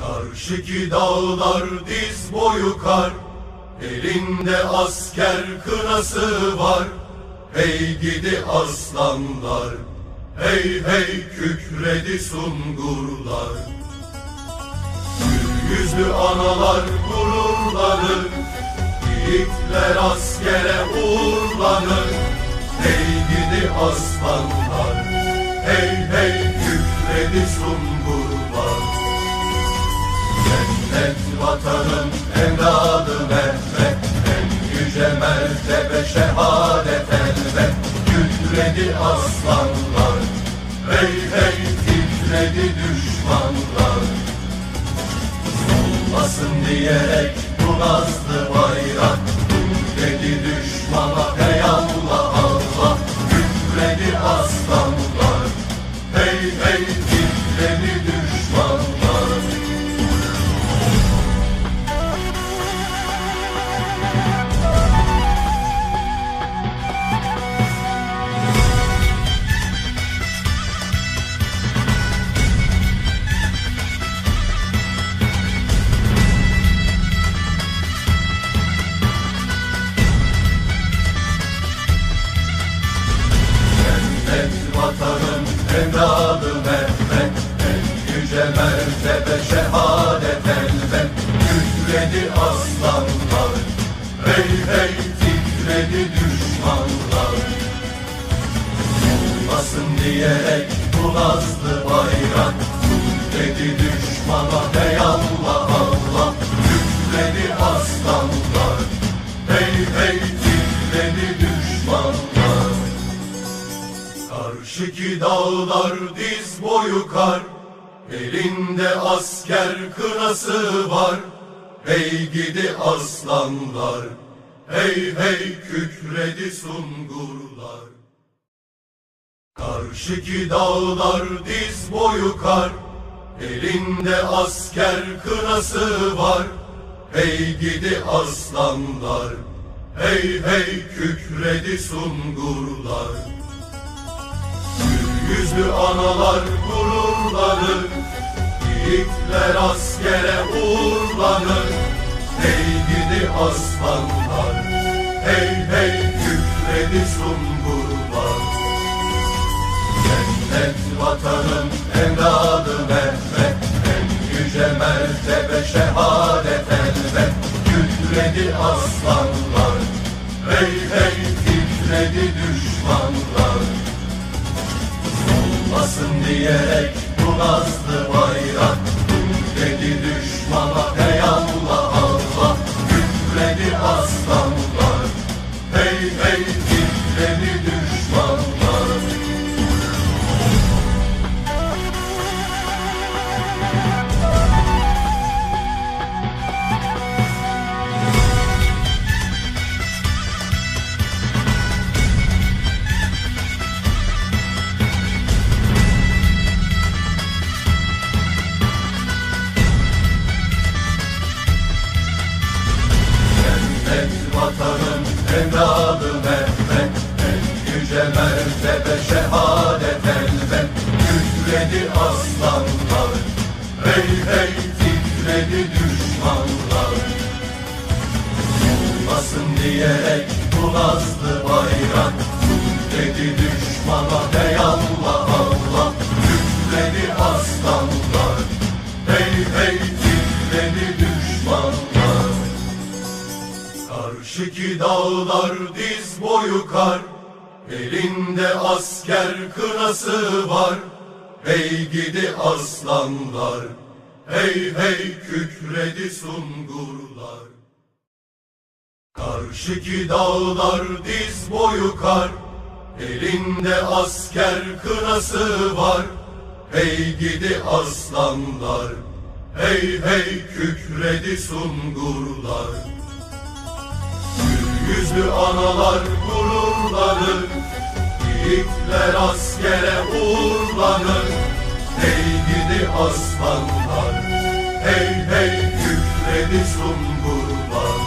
Karşıki dağlar diz boyu kar, elinde asker kınası var. Hey gidi aslanlar, hey hey kükredi sungurlar. Gül yüzlü analar gururlanır, yiğitler askere uğurlanır. Hey gidi aslanlar, hey hey kükredi sungurlar. Cennet vatanın evladı Mehmet En yüce mertebe şehadet elbet Kükredi aslanlar Hey hey titredi düşmanlar Olmasın diyerek bu nazlı bayrak Dedi düşmana hey Allah Aslanlar Hey hey titredi düşmanlar. Olmasın diyerek bu nazlı bayrak. Dedi düşmana hey Allah Allah. Kükredi aslanlar. Hey hey titredi düşmanlar. Karşıki dağlar diz boyu kar, elinde asker kınası var. Hey gidi aslanlar, hey hey kükredi sungurlar. Karşıki dağlar diz boyu kar, elinde asker kınası var. Hey gidi aslanlar, hey hey kükredi sungurlar. Gül yüzlü analar gururlanır Yiğitler askere uğurlanır Hey gidi aslanlar. Hey hey kükredi sungurlar. Cennet vatanın evladı Mehmet. En yüce mertebe şehadet elbet. Kükredi aslanlar. Hey hey titredi düşmanlar. Olmasın diyerek nazlı bayrak. Dedi düşmana düşmanlar. Olmasın diyerek bu nazlı bayrak. Dedi düşmana hey Allah Allah. Kükredi aslanlar. Hey hey titredi düşmanlar. Karşıki dağlar diz boyu kar, elinde asker kınası var. Hey gidi aslanlar, hey hey kükredi sungurlar. Karşıki dağlar diz boyu kar, elinde asker kınası var. Hey gidi aslanlar, hey hey kükredi sungurlar. Gül yüzlü analar gururlanır Yiğitler askere uğurlanır Hey gidi aslanlar Hey hey kükredi sungurlar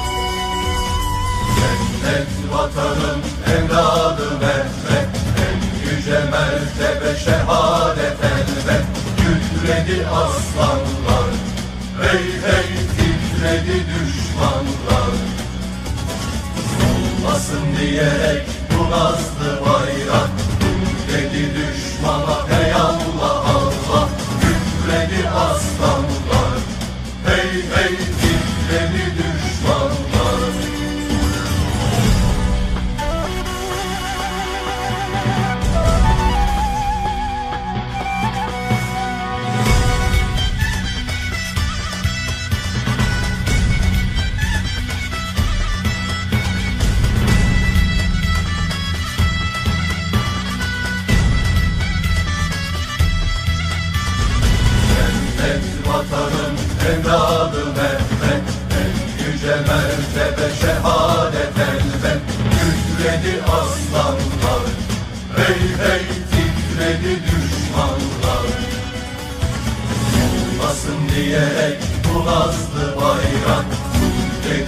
Cennet vatanın evladı Mehmet En yüce mertebe şehadet elbet. Kükredi aslanlar Hey hey titredi düşmanlar. Olmasın diyerek bu nazlı bayrak Dedi düşmana Kükredi aslanlar. Hey hey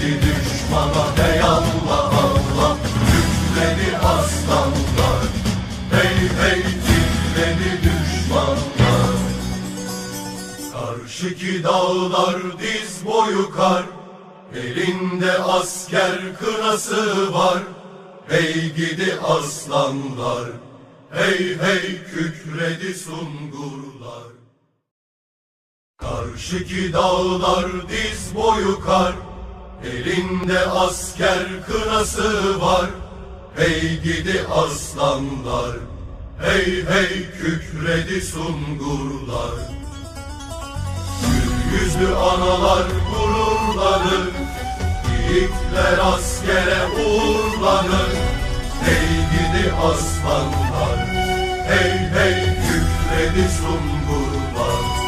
Dedi düşmana hey Allah Allah. Kükredi aslanlar. Hey hey titredi düşmanlar. Karşıki dağlar diz boyu kar. Elinde asker kınası var. Hey gidi aslanlar. Hey hey kükredi sungurlar. Karşıki dağlar diz boyu kar Elinde asker kınası var. Hey gidi aslanlar. Hey hey kükredi sungurlar. Gül yüzlü analar gururlanır. Yiğitler askere uğurlanır. Hey gidi aslanlar. Hey hey kükredi sungurlar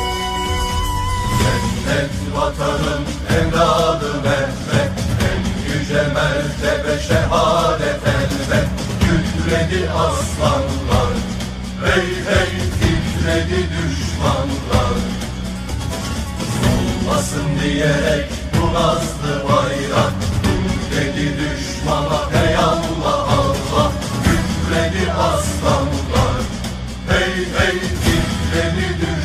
Cennet vatanın evladı Mehmet En yüce mertebe şehadet elbet. Kükredi aslanlar Hey hey titredi düşmanlar. Olmasın diyerek bu nazlı bayrak. Dedi düşmana hey Allah Allah. Kükredi aslanlar Hey hey titredi düşmanlar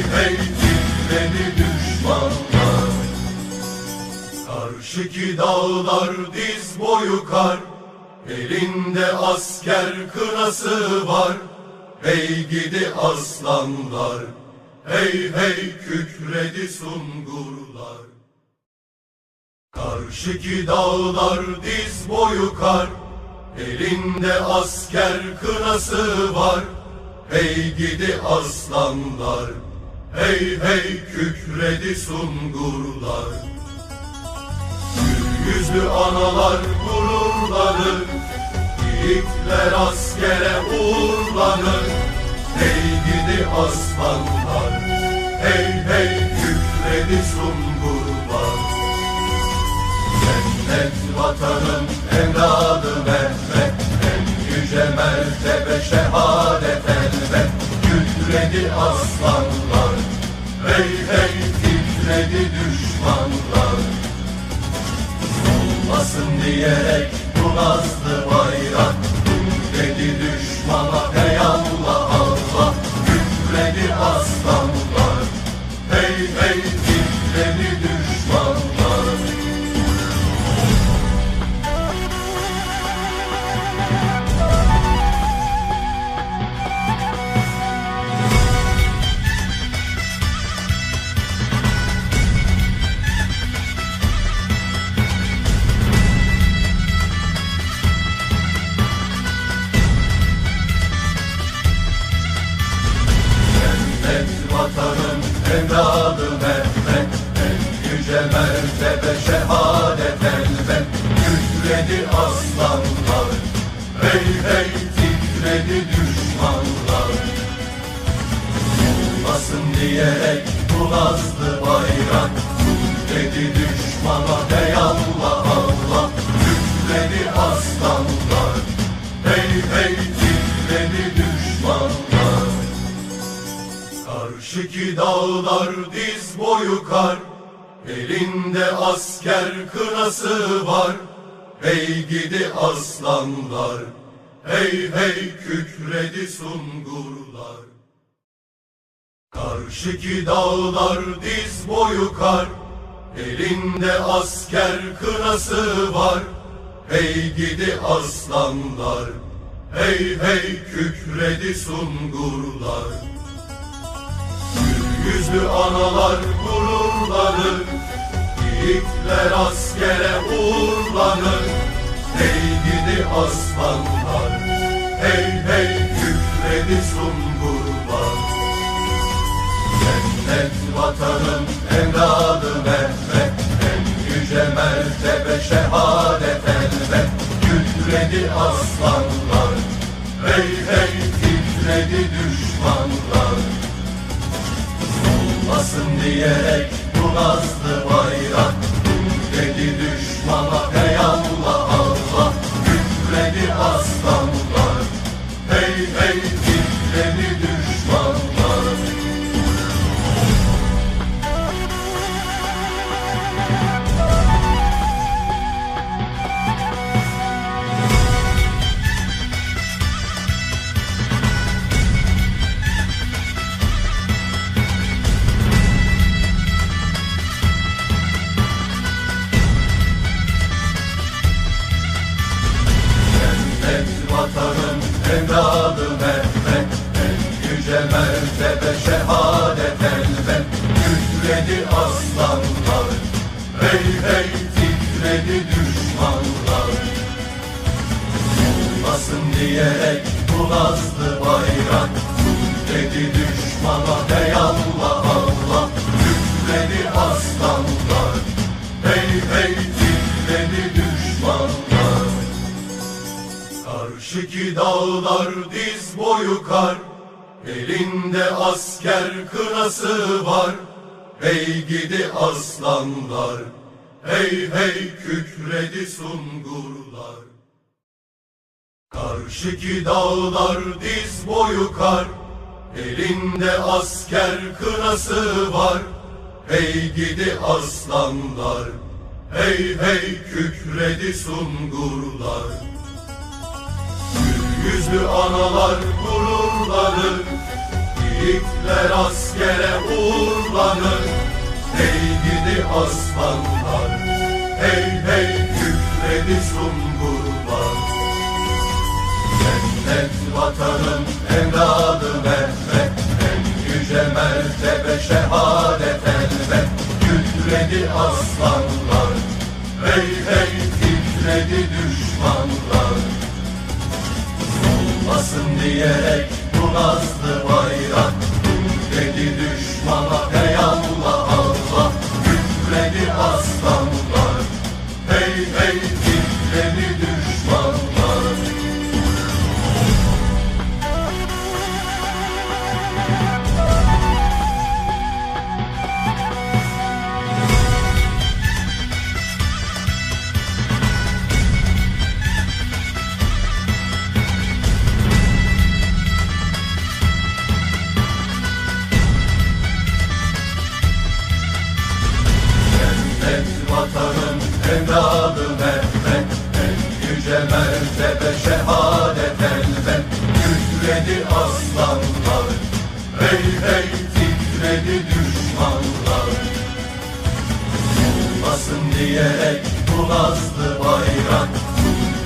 Hey titredi düşmanlar. Karşıki dağlar diz boyu kar. Elinde asker kınası var. Hey gidi aslanlar. Hey hey kükredi sungurlar. Karşıki dağlar diz boyu kar. Elinde asker kınası var. Hey gidi aslanlar Hey hey kükredi sungurlar. Gül yüzlü analar gururlanır. Yiğitler askere uğurlanır. Hey gidi aslanlar. Hey hey kükredi sungurlar. Cennet vatanım evladı Mehmet. En yüce mertebe şehadet elbet. Kükredi aslanlar titredi düşmanlar. Olmasın diyerek bu nazlı bayrak. Dedi düşmana hey diz boyu kar Elinde asker kınası var. Hey gidi aslanlar Hey hey kükredi sungurlar. Karşıki dağlar diz boyu kar Elinde asker kınası var. Hey gidi aslanlar Hey hey kükredi sungurlar yüzlü analar gururlanır. Yiğitler askere uğurlanır. Hey gidi aslanlar. Hey hey kükredi sungurlar Cennet vatanın evladı Mehmet. En yüce mertebe şehadet elbet. Kükredi aslanlar. Hey hey titredi düşmanlar Olmasın diyerek bu nazlı bayrak. Dedi düşmana hey Allah Allah. Kükredi aslanlar Hey hey titredi asker kınası var. Hey gidi aslanlar Hey hey kükredi sungurlar. Karşıki dağlar diz boyu kar Elinde asker kınası var. Hey gidi aslanlar Hey hey kükredi sungurlar. Gül yüzlü analar gururlanır Yiğitler askere uğurlanır. Hey gidi aslanlar Hey hey kükredi sungurlar. Cennet vatanın evladı Mehmet En yüce mertebe şehadet elbet. Kükredi aslanlar. Hey hey titredi düşmanlar. Olmasın diyerek bu nazlı bayrak Dedi düşmana Olmasın diyerek bu nazlı bayrak.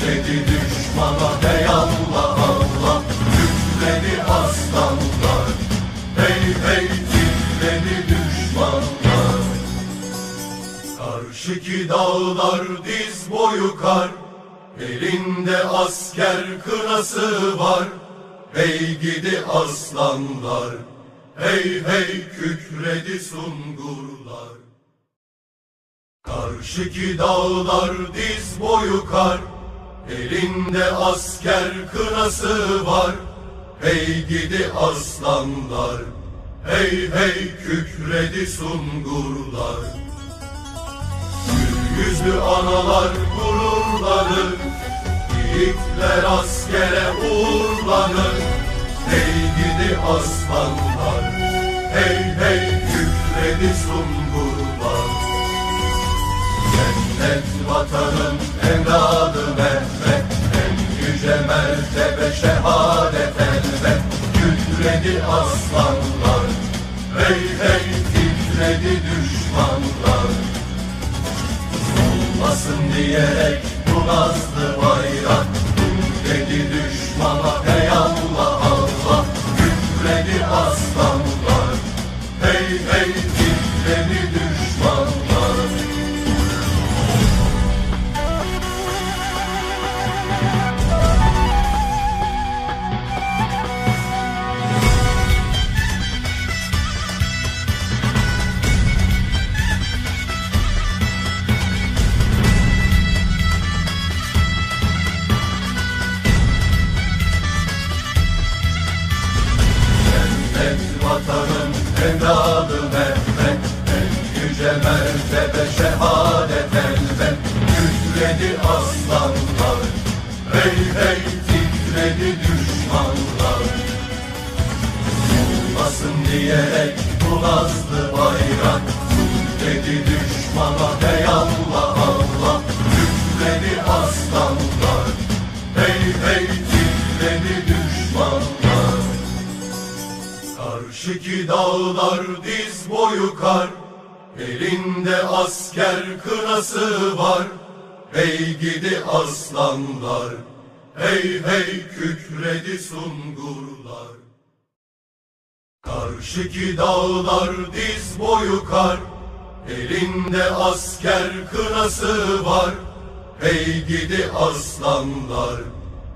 Dedi düşmana hey Allah Allah. Kükredi aslanlar. Hey hey titredi düşmanlar. Karşıki dağlar diz boyu kar. Elinde asker kınası var. Hey gidi aslanlar. Hey hey kükredi sungurlar Karşıki dağlar diz boyu kar Elinde asker kınası var. Hey gidi aslanlar Hey hey kükredi sungurlar. Gül yüzlü analar gururlanır Yiğitler askere uğurlanır. Hey gidi aslanlar Hey hey kükredi sungurlar Cennet vatanın evladı Mehmet En yüce mertebe şehadet elbet. Kükredi aslanlar Hey hey titredi düşmanlar. Olmasın diyerek bu nazlı bayrak. Dedi düşmana hey Allah diyerek bu nazlı bayrak. Dedi düşmana hey Allah Allah. Kükredi aslanlar Hey hey titredi düşmanlar. Karşıki dağlar diz boyu kar Elinde asker kınası var. Hey gidi aslanlar Hey hey kükredi sungurlar Karşıki dağlar diz boyu kar. Elinde asker kınası var. Hey gidi aslanlar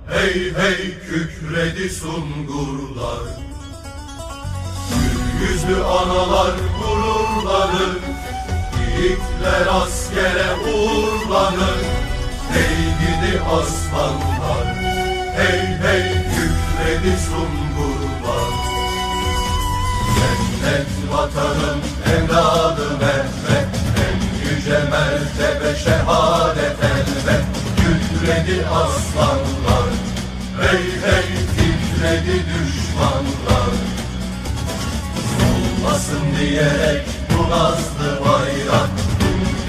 Hey hey kükredi sungurlar. Gül yüzlü analar gururlanır Yiğitler askere uğurlanır. Hey gidi aslanlar Hey hey kükredi sungurlar Cennet vatanın evladı Mehmet. En yüce mertebe şehadet elbet. Kükredi aslanlar Hey hey titredi düşmanlar. Olmasın diyerek bu nazlı bayrak.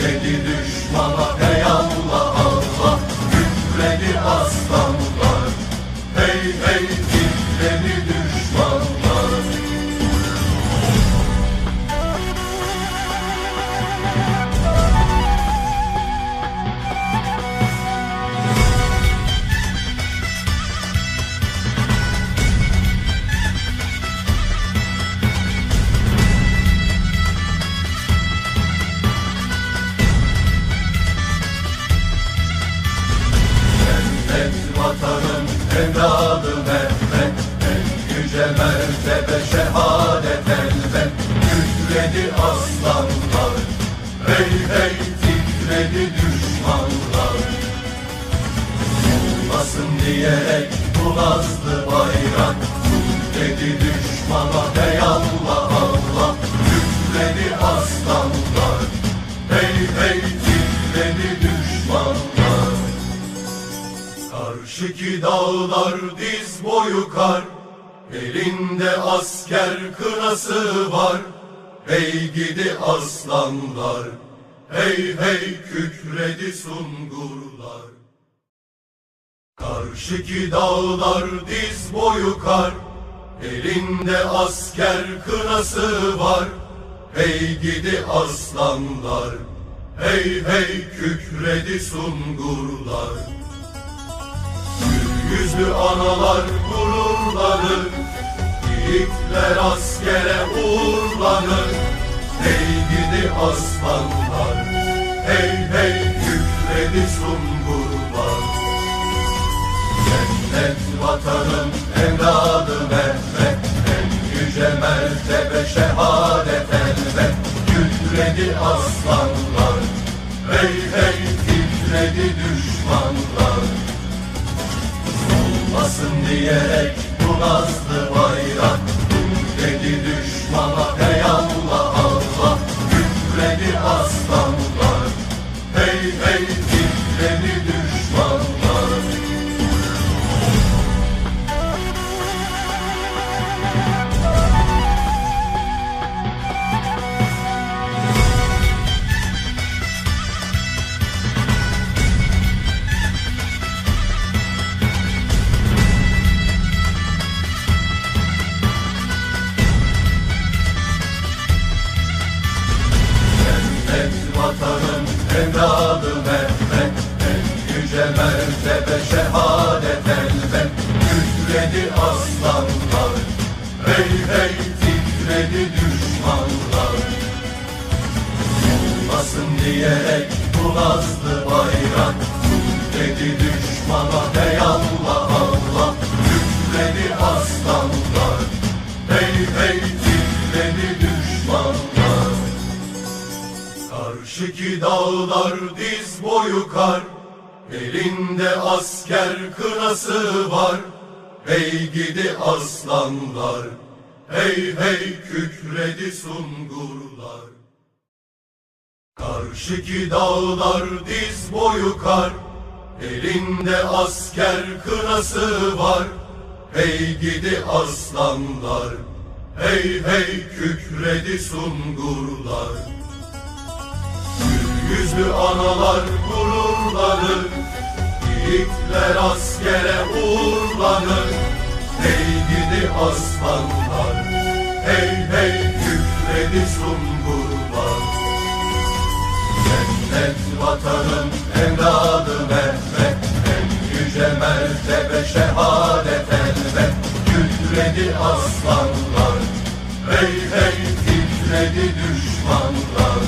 Dedi düşmana hey diyerek bu nazlı bayrak. Dedi düşmana hey Allah Allah. Kükredi aslanlar Hey hey titredi düşmanlar. Karşıki dağlar diz boyu kar Elinde asker kınası var. Hey gidi aslanlar Hey hey kükredi sungurlar Karşıki dağlar diz boyu kar. Elinde asker kınası var. Hey gidi aslanlar Hey hey kükredi sungurlar. Gül yüzlü analar gururlanır Yiğitler askere uğurlanır Hey gidi aslanlar Hey hey kükredi sungurlar Cennet vatanım evladım elbet. En yüce mertebe şehadet elbet. Kükredi aslanlar. Hey hey titredi düşmanlar. Olmasın diyerek bu nazlı bayrak. Dedi düşmana hey Allah Allah. Kükredi aslanlar. Hey hey titredi düşmanlar düşmana hey Allah Allah. Kükredi aslanlar. Hey hey titredi düşmanlar. Karşıki dağlar diz boyu kar. Elinde asker kınası var. Hey gidi aslanlar. Hey hey kükredi sungurlar. Karşıki dağlar diz boyu kar Elinde asker kınası var. Hey gidi aslanlar. Hey hey kükredi sungurlar. Yüzlü analar gururlanır. Yiğitler askere uğurlanır. Hey gidi aslanlar. Hey hey kükredi sungurlar Cennet vatanın evladı Mehmet En yüce mertebe şehadet elbet. Kükredi aslanlar Hey hey titredi düşmanlar.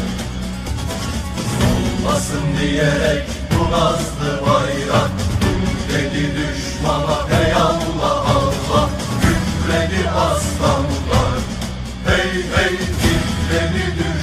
Olmasın diyerek bu nazlı bayrak. Dedi düşmana hey Allah Allah. Kükredi aslanlar Hey hey titredi düşmanlar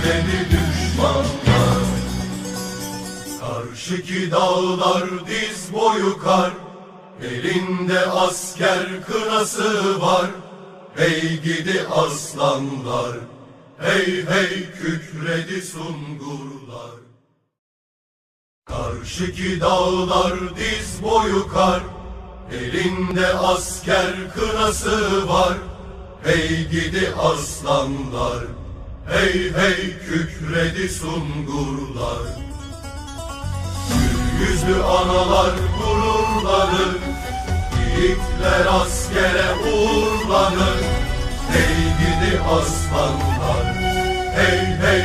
titredi düşmanlar. Karşıki dağlar diz boyu kar Elinde asker kınası var. Hey gidi aslanlar Hey hey kükredi sungurlar. Karşıki dağlar diz boyu kar Elinde asker kınası var. Hey gidi aslanlar Hey hey kükredi sungurlar. Yüzlü analar gururlanır Yiğitler askere uğurlanır Hey gidi aslanlar Hey hey